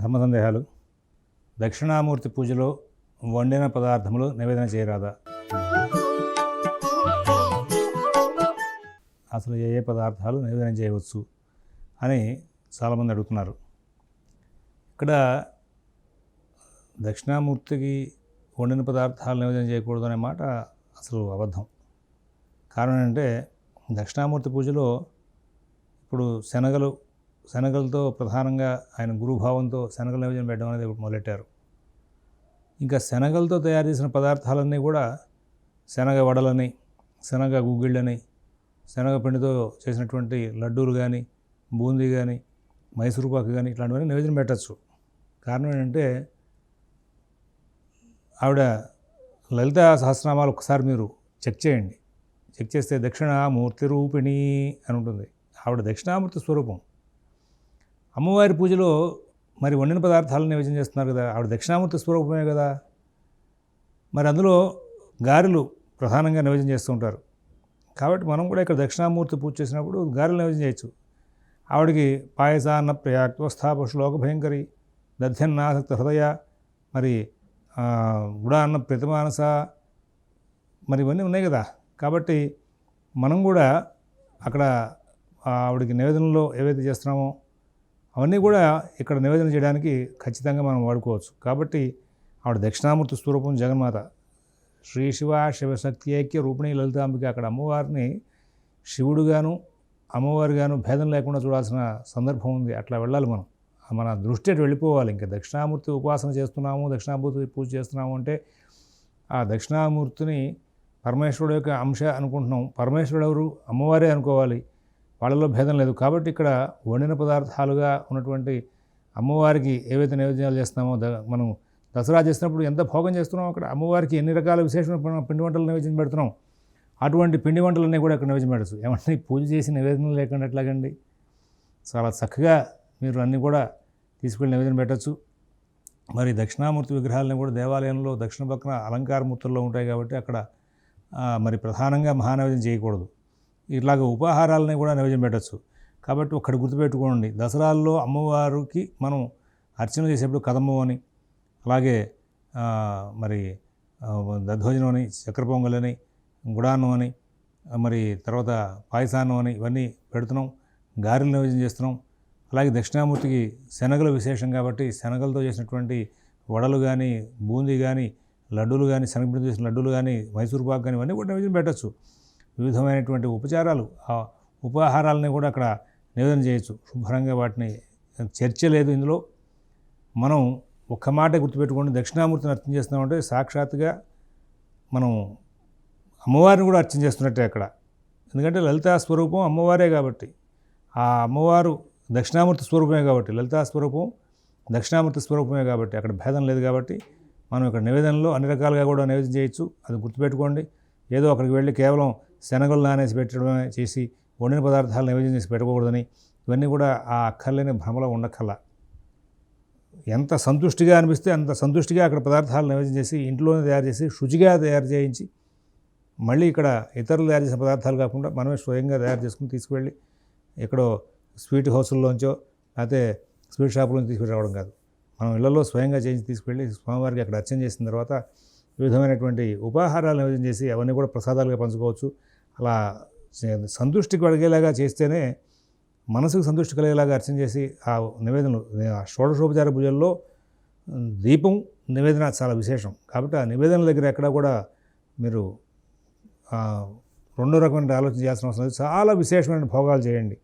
ధర్మ సందేహాలు. దక్షిణామూర్తి పూజలో వండిన పదార్థములు నివేదన చేయరాదా? అసలు ఏ ఏ పదార్థాలు నివేదన చేయవచ్చు అని చాలామంది అడుగుతున్నారు. ఇక్కడ దక్షిణామూర్తికి వండిన పదార్థాలు నివేదన చేయకూడదు అనే మాట అసలు అబద్ధం. కారణం ఏంటంటే దక్షిణామూర్తి పూజలో ఇప్పుడు శనగలు శనగలతో ప్రధానంగా ఆయన గురుభావంతో శనగల నివేదన పెట్టడం అనేది మొదలెట్టారు. ఇంకా శనగలతో తయారు చేసిన పదార్థాలన్నీ కూడా శనగ వడలని శనగ గుగ్గిళ్ళని శనగ పిండితో చేసినటువంటి లడ్డూలు కానీ బూందీ కానీ మైసూరుపాకు కానీ ఇట్లాంటివన్నీ నివేదన పెట్టచ్చు. కారణం ఏంటంటే ఆవిడ లలిత సహస్రనామాలు ఒకసారి మీరు చెక్ చేయండి. చెక్ చేస్తే దక్షిణామూర్తి రూపిణి అని ఉంటుంది. ఆవిడ దక్షిణామూర్తి స్వరూపం. అమ్మవారి పూజలో మరి వండిన పదార్థాలను నివేదన చేస్తున్నారు కదా ఆవిడ దక్షిణామూర్తి స్వరూపమే కదా. మరి అందులో గారెలు ప్రధానంగా నివేదన చేస్తూ ఉంటారు. కాబట్టి మనం కూడా ఇక్కడ దక్షిణామూర్తి పూజ చేసినప్పుడు గారెలు నివేదన చేయొచ్చు. ఆవిడకి పాయసాన్న ప్రయాక్తోస్థాప శ్లోక భయంకరి దధ్యన్నాసక్త హృదయ మరి గుడాన్న ప్రతిమానస మరి ఇవన్నీ ఉన్నాయి కదా. కాబట్టి మనం కూడా అక్కడ ఆవిడకి నివేదనలో ఏవైతే చేస్తున్నామో అవన్నీ కూడా ఇక్కడ నివేదన చేయడానికి ఖచ్చితంగా మనం వాడుకోవచ్చు. కాబట్టి ఆవిడ దక్షిణామూర్తి స్వరూపం జగన్మాత శ్రీ శివ శివశక్తి ఐక్య రూపిణి లలితాంబిక అక్కడ అమ్మవారిని శివుడుగాను అమ్మవారిగాను భేదం లేకుండా చూడాల్సిన సందర్భం ఉంది. అట్లా వెళ్ళాలి మనం. మన దృష్టి అటు వెళ్ళిపోవాలి. ఇంకా దక్షిణామూర్తి ఉపాసన చేస్తున్నాము దక్షిణామూర్తి పూజ చేస్తున్నాము అంటే ఆ దక్షిణామూర్తిని పరమేశ్వరుడు యొక్క అంశ అనుకుంటున్నాం. పరమేశ్వరుడు ఎవరు? అమ్మవారే అనుకోవాలి. వాళ్ళలో భేదం లేదు. కాబట్టి ఇక్కడ వండిన పదార్థాలుగా ఉన్నటువంటి అమ్మవారికి ఏవైతే నైవేద్యాలు చేస్తున్నామో ద మనం దసరా చేసినప్పుడు ఎంత భోగం చేస్తున్నామో అక్కడ అమ్మవారికి ఎన్ని రకాల విశేషమైన పిండి వంటలు నైవేద్యం పెడుతున్నాం. అటువంటి పిండి వంటలన్నీ కూడా ఇక్కడ నైవేద్యం పెట్టచ్చు ఏమంటే పూజ చేసి నివేదన లేకుండా ఎట్లాగండి? చాలా చక్కగా మీరు అన్నీ కూడా తీసుకెళ్ళి నివేదన పెట్టచ్చు. మరి దక్షిణామూర్తి విగ్రహాలని కూడా దేవాలయంలో దక్షిణ పక్కన అలంకార మూర్తుల్లో ఉంటాయి కాబట్టి అక్కడ మరి ప్రధానంగా మహానైవేద్యం చేయకూడదు. ఇలాగ ఉపాహారాలని కూడా నైవేద్యం పెట్టచ్చు. కాబట్టి ఒక్కటి గుర్తుపెట్టుకోండి. దసరాల్లో అమ్మవారికి మనం అర్చన చేసేప్పుడు కదమ్మం అని అలాగే మరి ఆ, అని చక్కెర పొంగల్ అని గుడాన్నం అని మరి తర్వాత పాయసాన్నం అని ఇవన్నీ పెడుతున్నాం. గారెలు నివజం చేస్తున్నాం. అలాగే దక్షిణామూర్తికి శనగలు విశేషం కాబట్టి శనగలతో చేసినటువంటి వడలు కానీ బూందీ కానీ లడ్డూలు కానీ శనగపిండి చేసిన లడ్డూలు కానీ మైసూర్ పాక్ కానీ ఇవన్నీ కూడా నైవేద్యం పెట్టచ్చు. వివిధమైనటువంటి ఉపచారాలు ఆ ఉపాహారాలని కూడా అక్కడ నివేదన చేయొచ్చు. శుభ్రంగా వాటిని చర్చ లేదు ఇందులో. మనం ఒక్క మాట గుర్తుపెట్టుకోండి దక్షిణామూర్తిని అర్థం చేస్తున్నామంటే సాక్షాత్తుగా మనం అమ్మవారిని కూడా అర్చన చేస్తున్నట్టే అక్కడ. ఎందుకంటే లలితా స్వరూపం అమ్మవారే కాబట్టి. ఆ అమ్మవారు దక్షిణామూర్తి స్వరూపమే కాబట్టి లలితా స్వరూపం దక్షిణామూర్తి స్వరూపమే కాబట్టి అక్కడ భేదం లేదు కాబట్టి మనం ఇక్కడ నివేదనలో అన్ని రకాలుగా కూడా నివేదన చేయొచ్చు. అది గుర్తుపెట్టుకోండి. ఏదో అక్కడికి వెళ్ళి కేవలం శనగలు నానేసి పెట్టడమే చేసి వండిన పదార్థాలు నివేదన చేసి పెట్టకూడదని ఇవన్నీ కూడా ఆ అక్కర్లేని భ్రమలో ఉండక్కల్లా ఎంత సంతుష్టిగా అనిపిస్తే అంత సంతుష్టిగా అక్కడ పదార్థాలు నివేదన చేసి ఇంట్లోనే తయారు చేసి శుచిగా తయారు చేయించి మళ్ళీ ఇక్కడ ఇతరులు తయారు చేసిన పదార్థాలు కాకుండా మనమే స్వయంగా తయారు చేసుకుని తీసుకువెళ్ళి ఎక్కడో స్వీట్ హౌసుల్లోంచో లేకపోతే స్వీట్ షాపులోంచి తీసుకుని రావడం కాదు. మనం ఇళ్ళలో స్వయంగా చేయించి తీసుకువెళ్ళి స్వామివారికి అక్కడ అర్చన చేసిన తర్వాత వివిధమైనటువంటి ఉపాహారాలు నివేదన చేసి అవన్నీ కూడా ప్రసాదాలుగా పంచుకోవచ్చు. అలా చే- సంతృష్టికి అడిగేలాగా చేస్తేనే మనసుకు సంతృష్టి కలిగేలాగా అర్చన చేసి ఆ నివేదనలు ఆ షోడశోపచార పూజల్లో దీపం నివేదన చాలా విశేషం. కాబట్టి ఆ నివేదనల దగ్గర ఎక్కడ కూడా మీరు రెండో రకమైన ఆలోచన చేయాల్సిన అవసరం లేదు. చాలా విశేషమైన భోగాలు చేయండి.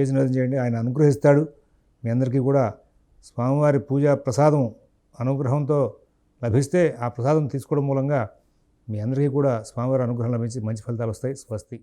చేసి నివేదన చేయండి. ఆయన అనుగ్రహిస్తాడు. మీ అందరికీ కూడా స్వామివారి పూజా ప్రసాదం అనుగ్రహంతో లభిస్తే ఆ ప్రసాదం తీసుకోవడం మూలంగా మీ అందరికీ కూడా స్వామివారి అనుగ్రహం లభించి మంచి ఫలితాలు వస్తాయి. స్వస్తి.